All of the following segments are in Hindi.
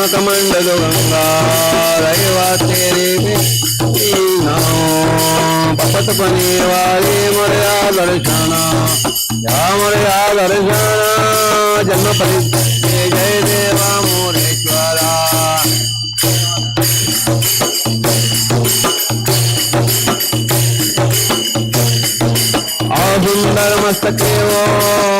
कमंडल गंगा रहिवा तेरे में नाम पपत पने वाले मर्या दर्शना या मर्या दर्शना जन्म परि जय जय देवा मोरेश्वरा सुंदर मस्तके ओम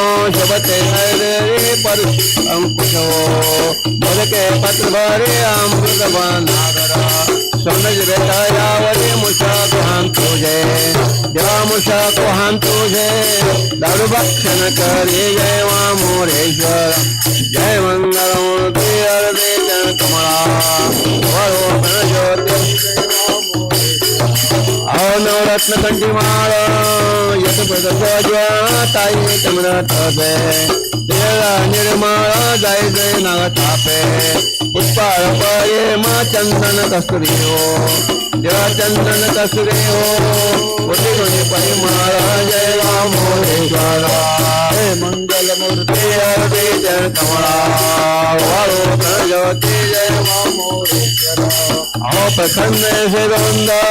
शबते हरे पर अंकुशो मोदके पत्र भरे अमृत नागरा सोनज बेटायावरे मुषा कुहान तुझे। मुषा कुहान तुझे। दारु भक्षण करे जय मोरेश्वर। जय मंगल मूर्ति कमला। वरो नवरत्न कंठीमाळ यत चमडा तपे देवा निर्माळ जय जय नाग थापे पुष्पाळ परे मा चंदन कस्तुरी हो देवा चंदन कस्तुरी हो कोटी कोटी परिमाळ जय राम हे मंगल मूर्ती हरदे जय वाळो ज्योती जय राम अहो प्रखंड से गोंदा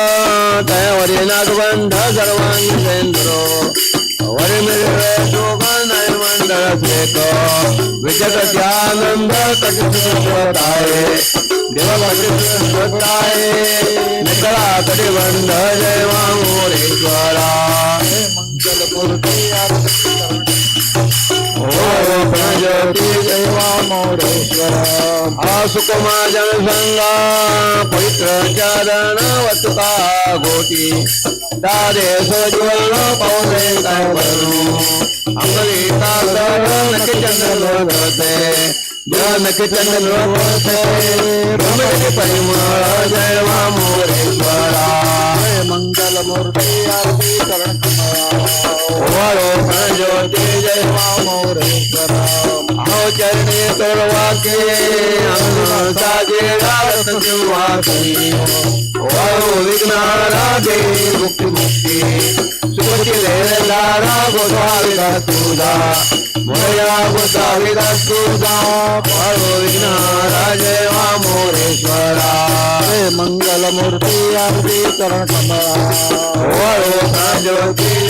नागबंध सर्वांगी सेंद्रो वरी मिळवे शोभन मंडळ सेक विजत त्यानंद कटिस्वताये देव स्वताये निकळा कटिबंध जय मोरेश्वरा मंगल मूर्ती भजति देवा मौरेश्वर आसुकुमाजन संगा पवित्र चरण वटुका गोटी दारे सज्वल पौरे करू अमृता जनक चंद्र मंगल मूर्ति आरती करण वाळो ज्योति जय वा मोरेश्वर। चरणे तोरवाके साजे रात वाकी वाळो विघ्नाराधे मुक्ती मुक्ती। सुखी लेलारा गोसाविदा तुझा। मोया गोसाविदा तुझा। वाळो विघ्नाराज वा मोरेश्वरा। हे मंगल मूर्ती आरती करण कमळा वाळो ज्योति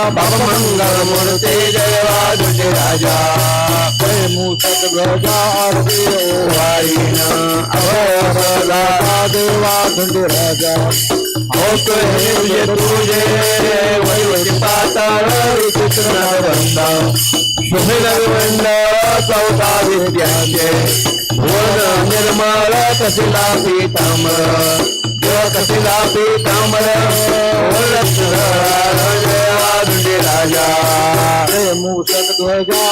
देवायुधे सहित देखा बाबा मंगल मूर्ति जय वादुटे राजा। जय मूषक गजा आरती वाईना अभय देवा धुंडी राजा। तुझे तुझे कसिला पीतांबर कसिला पीतांबर ओळख राजा। जय मूषक ध्वजा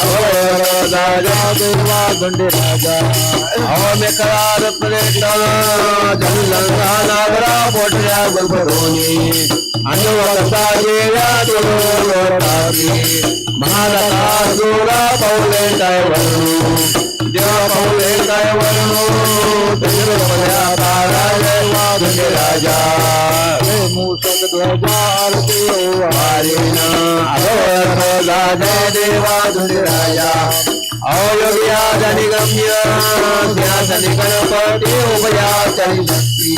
अवतार राजा देवा दंडे राजा। अवमे करार प्रदेशन जनलंगा नागरा अन्नवकसा येया तुलो लोटाकी महारथा जोरा पौले वरणू देवा पौले काय वरणू दशरथल्या काळा देवा दुंडे राजा। हे मूषक ध्वजा आरती ओ वारिना अवतार जय देवा राजा अवयोग्या जनिगम्य ध्यासनि गणपती उभया चरी शक्ती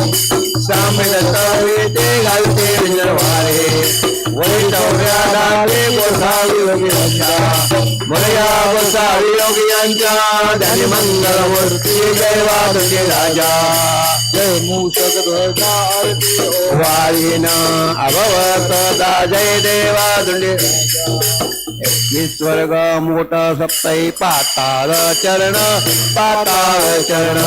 सामिल सर्वे ते घालते विजरवारे वैष्णव्या दाते गोसावी योगी रक्षा मया गोसावी योगियांच्या त्याने मंगल मूर्ती राजा. जय मूषक ध्वजा आरती अभवत दा जय देवा दुंडे. स्वर्ग मोठ सप्तई पाताळ चरण पाताळ चरण।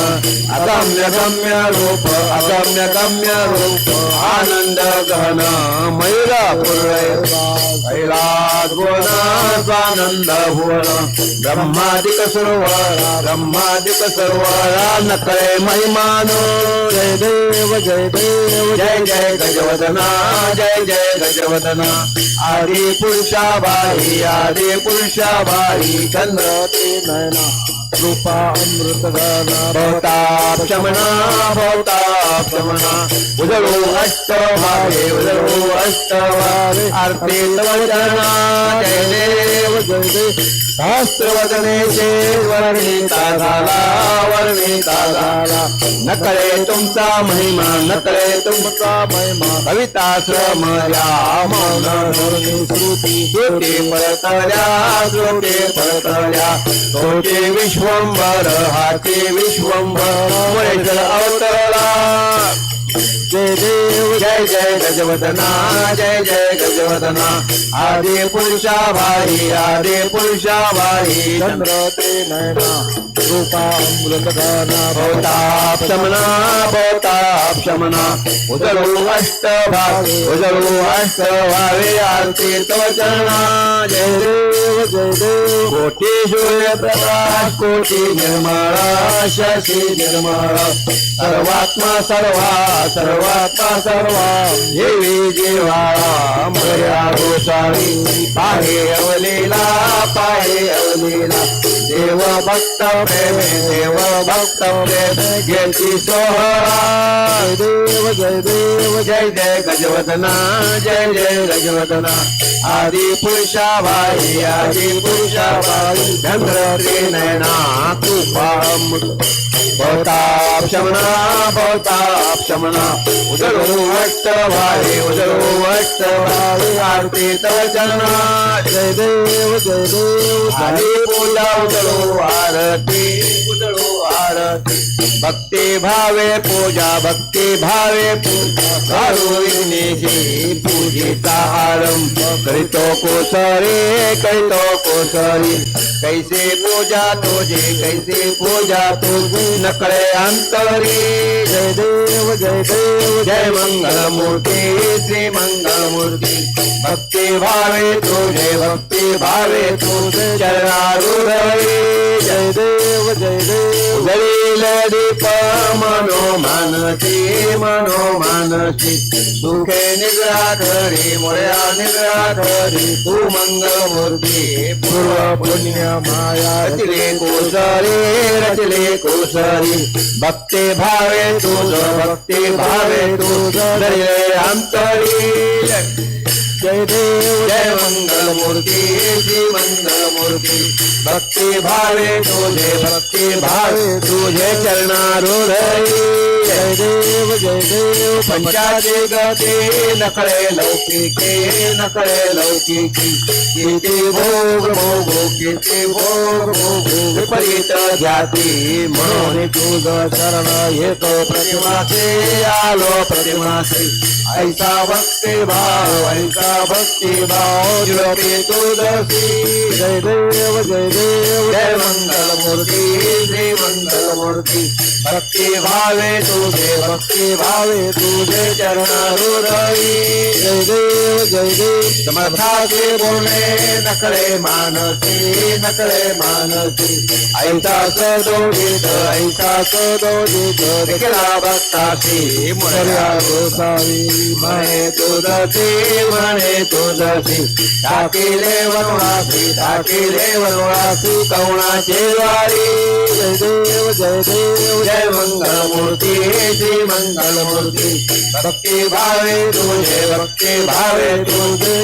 अगम्य गम्य रूप अगम्य गम्य रूप आनंद घन मयूर पुरय कैलास भुवन स्वानंद भुवन ब्रह्मादिक सरोवर ब्रह्मादिक सरोवर नकळे महिमान। जय देव जय देव जय जय गजवदना जय जय गजवदना आदि पुरुषा बाई आदि पुरुषा बाई चंद्र ते नयना. कृपा अमृतगाना भवताप अष्टभागे उदरो अष्टभागे आरती वचना जय देव झाला वर्णिता झाला। न करे तुमचा महिमा न करे तुमचा महिमा। कविता श्रम या मन श्रुती श्रुती परतल्या श्रुती परतल्या विश्व विश्वंभर हाती विश्वंभर. महेश्वर अवतरला. देव जय जय गजवदना, जय जय गजवदना। आदि पुरुषा भाई आदि पुरुषा भाई चंद्र ते नयना कृपा अमृत गाना भवताप शमना भवताप शमना। उजळू अष्ट भावे उजळू अष्ट भावे आरती तव चरणा जय देव जय। देव कोटी सूर्य प्रकाश, कोटी निर्मळ शशी निर्मळ सर्वात्मा सर्वा सर्वात्मा सर्वा. देवी जीवाळा मर्या गोसावी पाहे अवलेला पाहे अवलीला देव भक्त प्रेमे देव भक्त प्रेमे घेती सोहळा देव जय देव जय जय गजवदना जय जय गजवदना। आदि पुरुषा भाई आदि पुरुषा भाई चंद्र ते नैना कृपा भवताप शमना भवताप शमना। उजळू अष्ट भाई उजळू अष्ट भाई आरती तव चरणा। जय देव जय దేవు తల్లి పూజ ఉదలు भक्ती भावे पूजा भक्ति भावे पूजा काढू विघ्नेशी पूजेचा आरंभ करीतो कोसरे, करीतो कोसरी। कैसे पूजा तुझे, कैसे पूजा तुझे नकळे अंतरी। जय देव जय देव, जय मंगल मूर्ति श्री मंगल मूर्ति भक्ति भावे तुझे भक्ति भावे तुझे चरणारूढई जय देव जय देव। ललित मनोमानसी मनोमानसी सुखे निद्राधरी मुळ्या निद्राधरी तू मंगमूर्ती पूर्व पुण्य माया रचले कोसरी रचले कोसरी. भक्ते भावे तुझ भक्ते भावे तुझ. आंतरी जय देव जय मंगल मूर्ति श्री मंगल मूर्ती भक्ती भावे तुझे, भक्ति भावे तुझे चरणारूढ। जय देव जय देव पंचाचे गते नकळे लौकिके नकळे लौकिकी। किती भोग, भोगो किती भोग, भोगो, विपरीत ध्याती म्हणून तुझ चरण येतो प्रतिमासे आलो प्रतिमासे ऐसा भक्ती भाव, ऐसा भक्ती भाव ज्योती तुळसी जय देव जय देव। जय मंगल मूर्ति श्री मंगल मूर्ति भक्ति भावे तुझे भक्ति भावे तुझे चरणारुरई जय देव जय देव। समर्थाचे बोलणे नकळे मानसी नकळे मानसी। ऐसा सदोषित ऐसा सदोषित देखला भक्ताची मर्या गोसावी। म्हणे तुझसी म्हणे टाकिले वनवासी टाकिले वनवासी कवणाचे द्वारी. जय देव जय देव जय मंगल मूर्ती श्री मंगल मूर्ती भक्ती भावे तुझे भक्ती भावे तुझे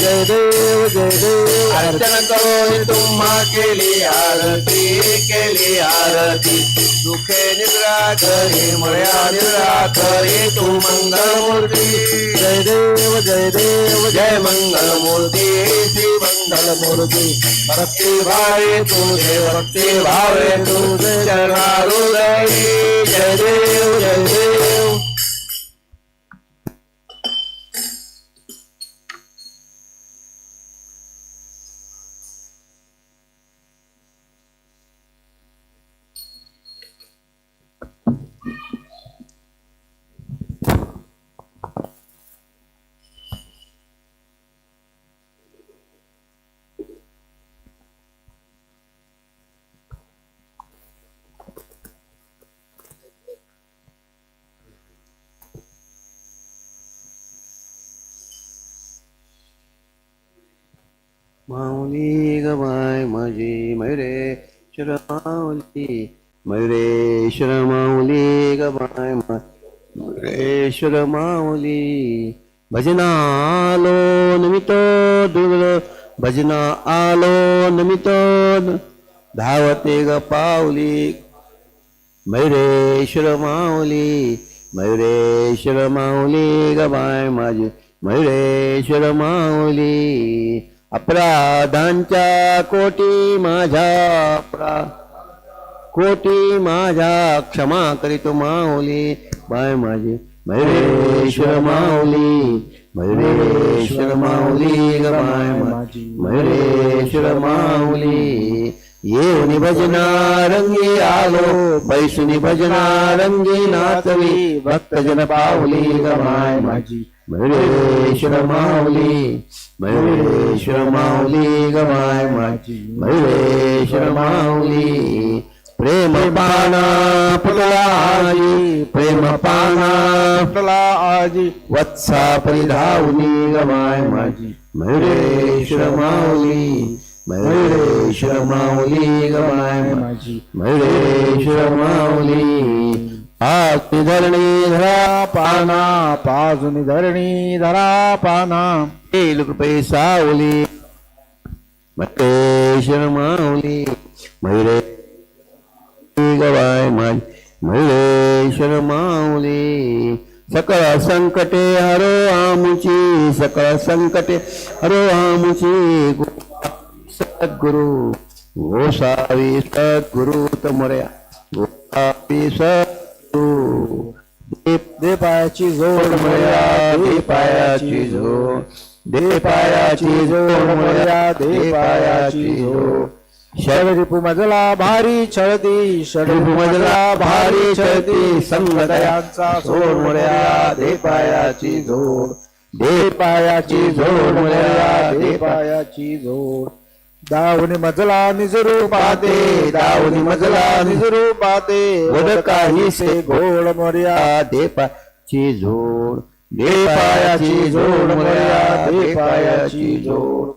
जय देव जय देव अर्चन करून तुम्हा केली आरती केली आरती. दुखे निद्रा करी मळ्या निद्रा करी तू मंगल मूर्ती जय देव जय देव जय मंगल मूर्ति श्री मंगल मूर्ति भक्ति भावे तू, जय भक्ति भावे तू, जय जय देव जय देव माऊली गबाय माझी मयुरेश्वर माऊली मयुरेश्वर माऊली गवाय मयुरेश्वर माऊली भजना आलो नमितो दुर्ग भजना आलो नमितो धावते ग पाऊली. मयुरेश्वर माऊली मयुरेश्वर माऊली गबाय माझी मयुरेश्वर माऊली अपराधांच्या कोटी माझ्या अपरा कोटी माझ्या क्षमा करीतो माऊली. बाय माझी. मयुरेश्वर माऊली. मयुरेश्वर माऊली बाय माझी. मयुरेश्वर माऊली. येऊनी भजना रंगी आलो बैसुनी भजना रंगी नाचवी भक्तजन पावली गमाय माझी. मयुरेश्वर माऊली मयुरेश्वर माऊली गमाय माझी. मयुरेश्वर माऊली प्रेम पाना पुतळाजी प्रेम पाना आपला आजी. वत्सा परिधावनी गमाय माझी. मयुरेश्वर माऊली मयुरेश्वर माऊली गमाय माझी मयुरेश्वर माऊली। आस्ति धरणी धरा पाना पाजुनी धरणी धरा पाना। पाईल कृपे सावली मयुरेश्वर माऊली। मयुरे गवाय माझी मयुरेश्वर माऊली। सकळ संकटे हरो आमुची सकळ संकटे हरो आमुची सद्गुरु। गोसावी सद्गुरु तमोऱ्या गोसावी सद्गुरु। दीप दीपायाची जोड मया दीपायाची जोड। दीपायाची जोड मया दीपायाची जोड। षडरिपू मजला भारी छळदी षडरिपू मजला भारी छळदी संगतयांचा सोड मुळ्या देपायाची झोड देपायाची झोड मुळ्या देपायाची झोड दावणी मजला निजरू पाते दावणी मजला निजरू पाते वद काही से घोड मोर्या. दे पायाची जोड दे पायाची जोड मोऱ्या दे पायाची जोड.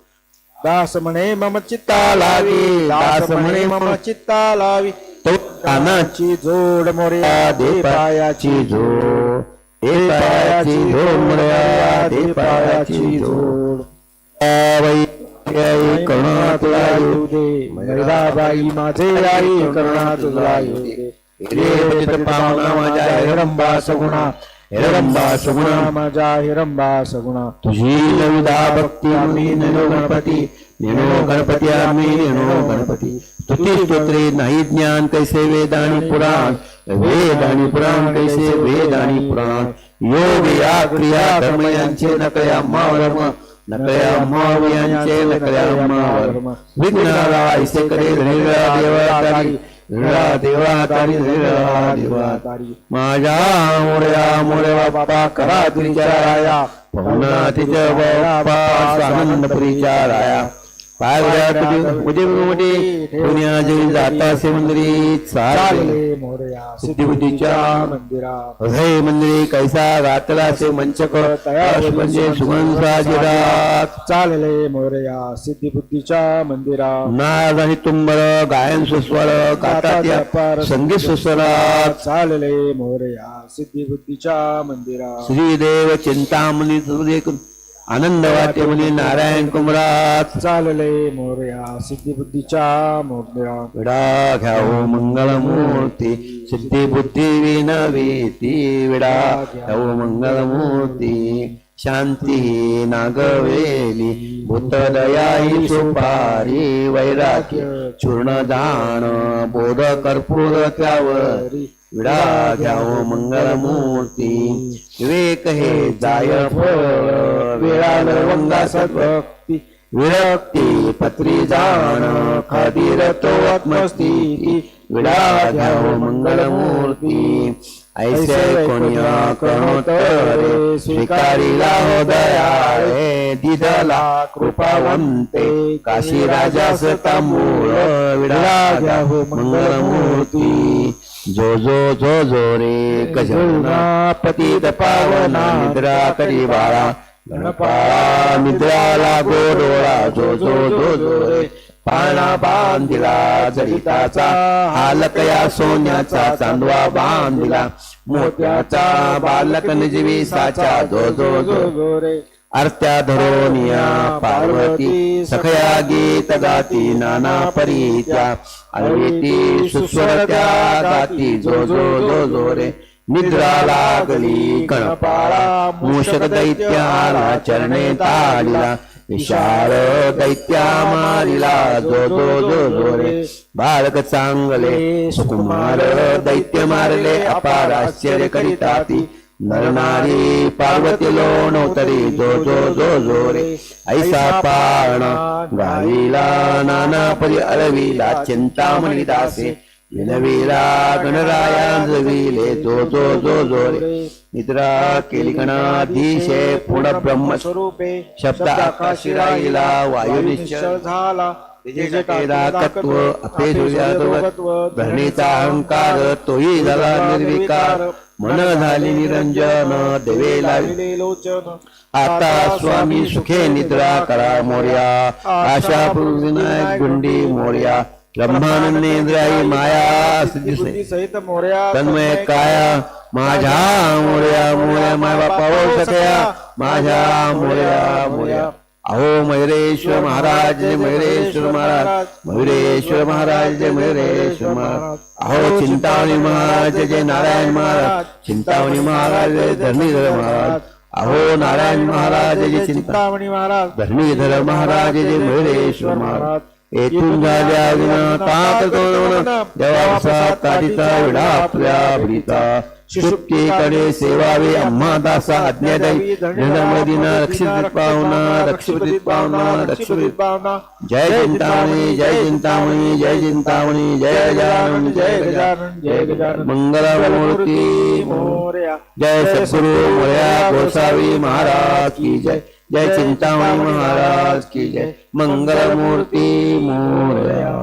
दास म्हणे मम चित्ता लावी दास म्हणे मम चित्ता लावी. तो कानाची जोड मोर्या दे पायाची जोड दे पायाची जोड मोऱ्या दे पायाची जोड. आई करुणा तुला येऊ दे मैराबाई माझे आई करुणा तुला येऊ दे रे पतित पावना माझ्या हिरंबा सगुणा हिरंबा सगुणा माझ्या हिरंबा सगुणा। तुझी नविदा भक्ती आम्ही नेनो गणपती नेनो गणपती आम्ही नेनो गणपती। स्तुती स्तोत्रे नाही ज्ञान कैसे वेद आणि पुराण? वेद आणि पुराण कैसे वेद आणि पुराण? योग या क्रिया कर्म यांचे नकळ्या मावरम ऐसे करे देवा तारी धनिरा देवा तारी धनिरा देवा तारी माझ्या मोर्या मोर्या बाप्पा करा तुझ्या राया पवना तिच्या बाप्पा आनंद परिचाराया पाय तुझे मोठे पुण्या जरी जाता असे मंदिरी? चालले सिद्धिबुद्धीच्या मंदिरा. हृदय मंदिरी कैसा गातला असे मंचक तयार म्हणजे सुगंधाजिरात चालले मोरया सिद्धिबुद्धीच्या मंदिरा. नाद आणि तुंबर गायन सुस्वर गातात संगीत सुस्वरात. चालले मोरया सिद्धिबुद्धीच्या मंदिरा. श्रीदेव चिंतामणी आनंद वाटे म्हणे नारायण कुमरात. चालले मोरया सिद्धिबुद्धीच्या मंदिरा विडा घ्यावो मंगलमूर्ती सिद्धी बुद्धी विनवेती विडा घ्यावो मंगलमूर्ती शांती नागवेली भूतदयाई सुपारी वैराग्य चूर्ण दान बोध कर्पूर त्यावरी. विडा घ्यावो मंगलमूर्ती विवेक हे जाय फळ वेळा वंगा सद्भक्ती विरक्ती पत्री जाण खादीर तो आत्मस्थिती विडा घ्यावो मंगलमूर्ती। ऐसे कोण्या कणोतरे स्वीकारिला दयाळे दिदला कृपावंते काशी राजा तांबूळ विडा घ्यावो मंगलमूर्ती। जो जो जो जो रे कजना पतित पावना निद्रा करी बाळा मित्राला निद्रा डोळा जो जो जो जो रे पाळणा बांधिला जडिताचा हालकया सोन्याचा चांदवा बांधिला मोत्याचा बालक निजवी साचा जो जो जो रे आरत्या धरोनिया पार्वती सखया गीत गाती नाना परीत्या अलवेती सुस्वरत्या गाती जो जो जो जो रे निद्रा लागली कणपाळा मूषक दैत्याला चरणे ताडिला विशाळ दैत्या मारिला जो जो जो जो रे. बालक चांगले सुकुमार दैत्य मारले अपार आश्चर्य करिताती नरनारी पार्वती लोणोतरी जो जो जो जो रे. ऐसा पाळणा गावीला नाना परी अरविला चिंतामणी दासे. विनवीला गणरायाजविले जो जो जो जो निद्रा केली ब्रह्म स्वरूपे शब्द आकाशी राहिला वायू निश्चळ झाला तत्व धरणीचा अहंकार तोही झाला निर्विकार. मन झाली निरंजन देवे आता स्वामी सुखे निद्रा करा मोर्या. आशा विनायक गुंडी मोर्या. ब्रह्मानंदेंद्राई माया सिद्धी बुद्धी सहित मोर्या तन्मय काया माझ्या मोर्या मोर्या माय बापा सकया माझ्या मोर्या मोर्या अहो मयुरेश्वर महाराज जय मयुरेश्वर महाराज मयुरेश्वर महाराज जय मयुरेश्वर महाराज अहो चिंतामणी महाराज जय नारायण महाराज चिंतामणी महाराज जय धरणीधर महाराज अहो नारायण महाराज जय चिंता चिंतामणी महाराज धरणीधर महाराज जय मयुरेश्वर महाराज येथून झाल्या विना तात तोरण देवासा काढिता विडा आपल्या भरिता सुट्टीकडे सेवावे दासा रक्षित रक्षित रक्षित जय चिंतामणी जय चिंतामणी जय चिंतामणी जय गजानन जय गजानन। जय गजानन मोर्या। जय सद्गुरु गोसावी महाराज की जय। जय चिंतामणि महाराज की जय। मंगल मूर्ति मोरया